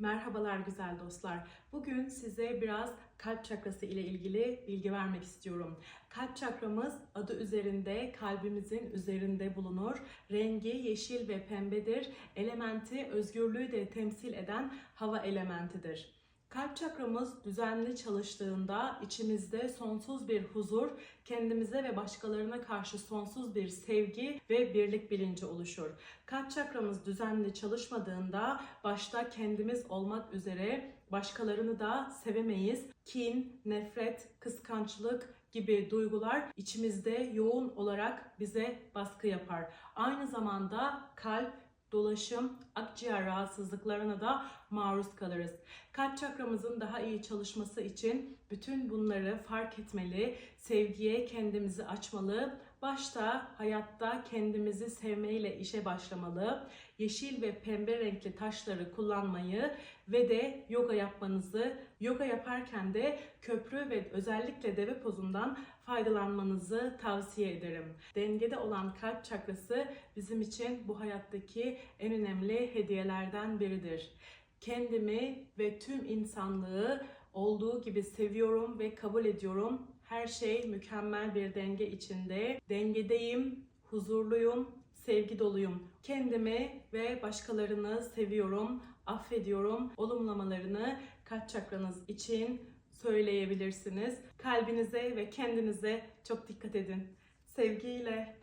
Merhabalar güzel dostlar. Bugün size biraz kalp çakrası ile ilgili bilgi vermek istiyorum. Kalp çakramız adı üzerinde kalbimizin üzerinde bulunur. Rengi yeşil ve pembedir. Elementi özgürlüğü de temsil eden hava elementidir. Kalp çakramız düzenli çalıştığında içimizde sonsuz bir huzur, kendimize ve başkalarına karşı sonsuz bir sevgi ve birlik bilinci oluşur. Kalp çakramız düzenli çalışmadığında başta kendimiz olmak üzere başkalarını da sevemeyiz. Kin, nefret, kıskançlık gibi duygular içimizde yoğun olarak bize baskı yapar. Aynı zamanda kalp, dolaşım, akciğer rahatsızlıklarına da maruz kalırız. Kalp çakramızın daha iyi çalışması için bütün bunları fark etmeli, sevgiye kendimizi açmalı, başta hayatta kendimizi sevmeyle işe başlamalı, yeşil ve pembe renkli taşları kullanmayı ve de yoga yapmanızı, yoga yaparken de köprü ve özellikle deve pozundan faydalanmanızı tavsiye ederim. Dengede olan kalp çakrası bizim için bu hayattaki en önemli hediyelerden biridir. Kendimi ve tüm insanlığı olduğu gibi seviyorum ve kabul ediyorum. Her şey mükemmel bir denge içinde. Dengedeyim, huzurluyum, sevgi doluyum. Kendimi ve başkalarını seviyorum, affediyorum. Olumlamalarını kalp çakranız için söyleyebilirsiniz. Kalbinize ve kendinize çok dikkat edin. Sevgiyle.